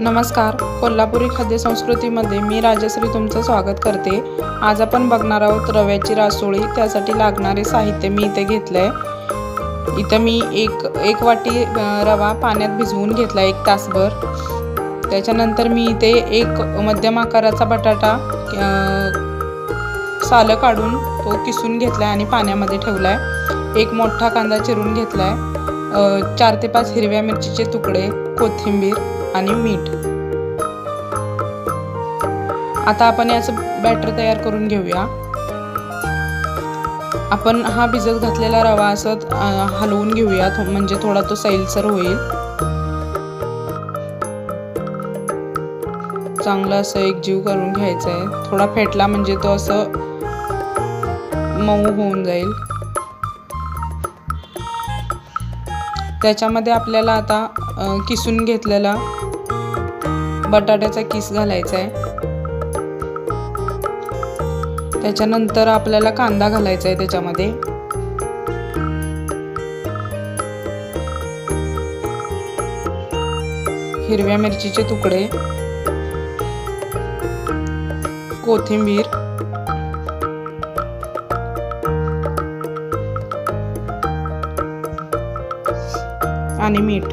नमस्कार. कोल्हापुरी खाद्यसंस्कृतीमध्ये मी राजश्री तुमचं स्वागत करते. आज आपण बघणार आहोत रव्याची रासोळी. त्यासाठी लागणारे साहित्य मी इथे घेतलं आहे इथं मी एक एक वाटी रवा पाण्यात भिजवून घेतला एक तासभर. त्याच्यानंतर मी इथे एक मध्यम आकाराचा बटाटा सालं काढून तो किसून घेतला आहे आणि पाण्यामध्ये ठेवला आहे एक मोठा कांदा चिरून घेतला आहे चार ते पाच हिरव्या मिरचीचे तुकडे कोथिंबीर आणि मीठ. आता आपण याचं बॅटर तयार करून घेऊया. आपण हा भिजत घातलेला रवा असं हलवून घेऊया. थो- म्हणजे थोडा तो सैलसर होईल. चांगला असं एक जीव करून घ्यायचा आहे थोडा फेटला म्हणजे तो असं मऊ होऊन जाईल. त्याच्यामध्ये आपल्याला आता किसून घेतलेला बटाट्याचा किस घालायचा आहे. त्याच्यानंतर आपल्याला कांदा घालायचा आहे त्याच्यामध्ये. हिरव्या मिरचीचे तुकडे. कोथिंबीर. आणि मीठ.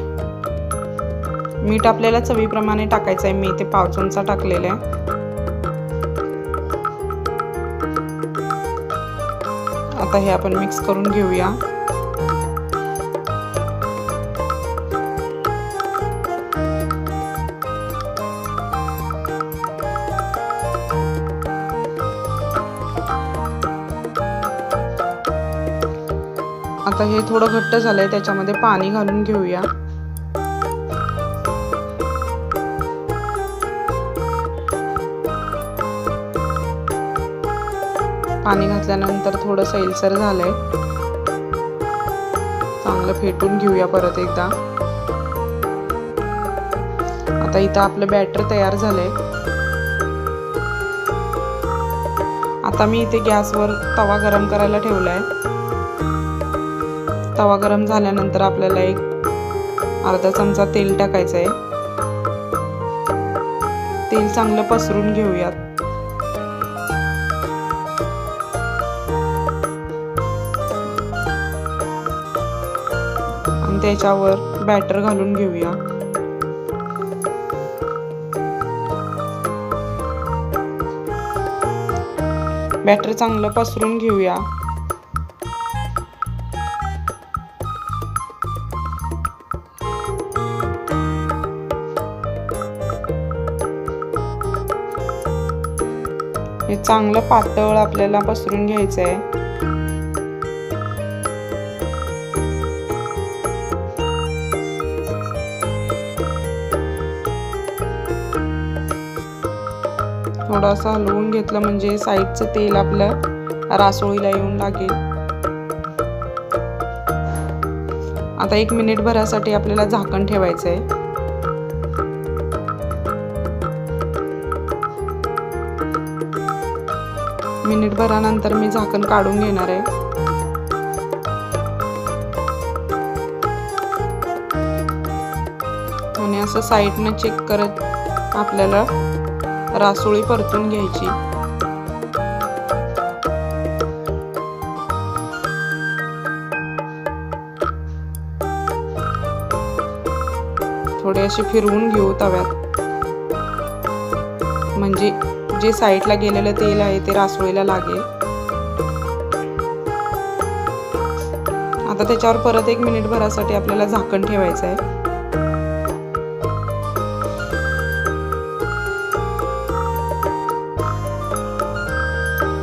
मीठ आपल्याला चवीप्रमाणे टाकायचं आहे मी इथे पाव चमचा टाकलेला आहे. आता हे आपण मिक्स करून घेऊया. आता हे थोडं घट्ट झालंय त्याच्यामध्ये पाणी घालून घेऊया. पाणी घातल्यानंतर थोडं सैलसर झालंय. चांगलं फेटून घेऊया परत एकदा. आता इथं आपलं बॅटर तयार झालंय. आता मी इथे गॅसवर तवा गरम करायला ठेवलाय. तवा गरम झाल्यानंतर आपल्याला एक अर्धा चमचा तेल टाकायचं आहे तेल चांगलं पसरून घेऊयात. आणि त्याच्यावर बॅटर घालून घेऊया. बॅटर चांगलं पसरून घेऊया. हे चांगलं पातळ आपल्याला पसरून घ्यायचं आहे थोडासा हलवून घेतलं म्हणजे साईडचं तेल आपलं रासोळीला येऊन लागेल. आता एक मिनिट भरासाठी आपल्याला झाकण ठेवायचं आहे मिनिटभरानंतर मी झाकण काढून घेणार आहे. आणि असं साईडनं चेक करत आपल्याला रासोळी परतून घ्यायची. थोडे असे फिरवून घेऊ तव्यात. म्हणजे जे साईडला गेलेलं तेल आहे ते रासोळीला लागेल. आता त्याच्यावर परत एक मिनिट भरासाठी आपल्याला झाकण ठेवायचं आहे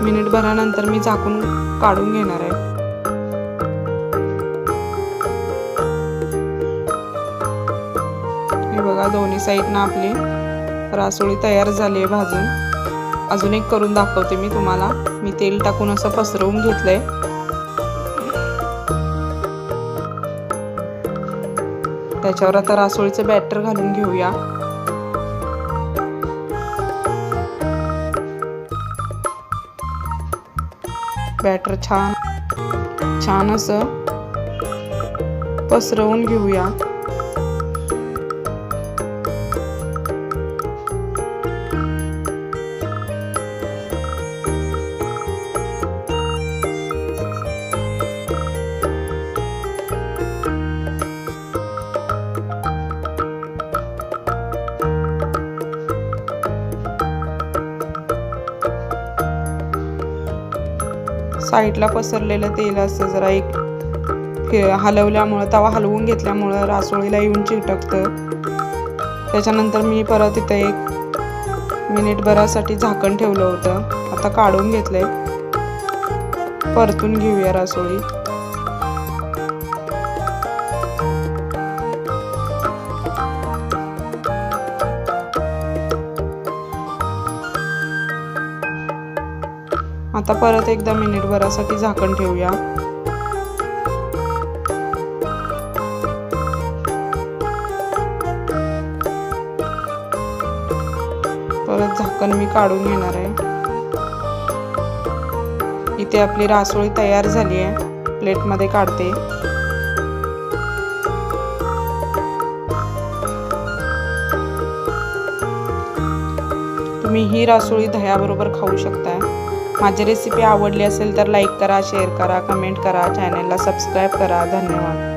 मिनिट भरानंतर मी झाकून काढून घेणार आहे. हे बघा दोन्ही साईडनं आपली रासोळी तयार झाली आहे भाजून. अजून एक करून दाखवते मी तुम्हाला. मी तेल टाकून असं पसरवून घेतलंय. त्याच्यावर आता रासोळीचं बॅटर घालून घेऊया. बॅटर छान छान असं पसरवून घेऊया. साईडला पसरलेलं तेल असतं जरा एक हलवल्यामुळं तवा हलवून घेतल्यामुळं रासोळीला येऊन चिकटकतं त्याच्यानंतर मी परत इथं एक मिनिटभरासाठी झाकण ठेवलं होतं. आता काढून घेतलंय. परतून घेऊया रासोळी. आता परत एकदा मिनिटभरासाठी झाकण ठेवूया. परत झाकण मी काढून घेणार आहे. इथे आपली रासोळी तयार झाली आहे. प्लेटमध्ये काढते. तुम्ही ही रासोळी दह्याबरोबर खाऊ शकताय. माझी रेसिपी आवडली असेल तर लाईक करा शेअर करा कमेंट करा चॅनलला सबस्क्राईब करा. धन्यवाद.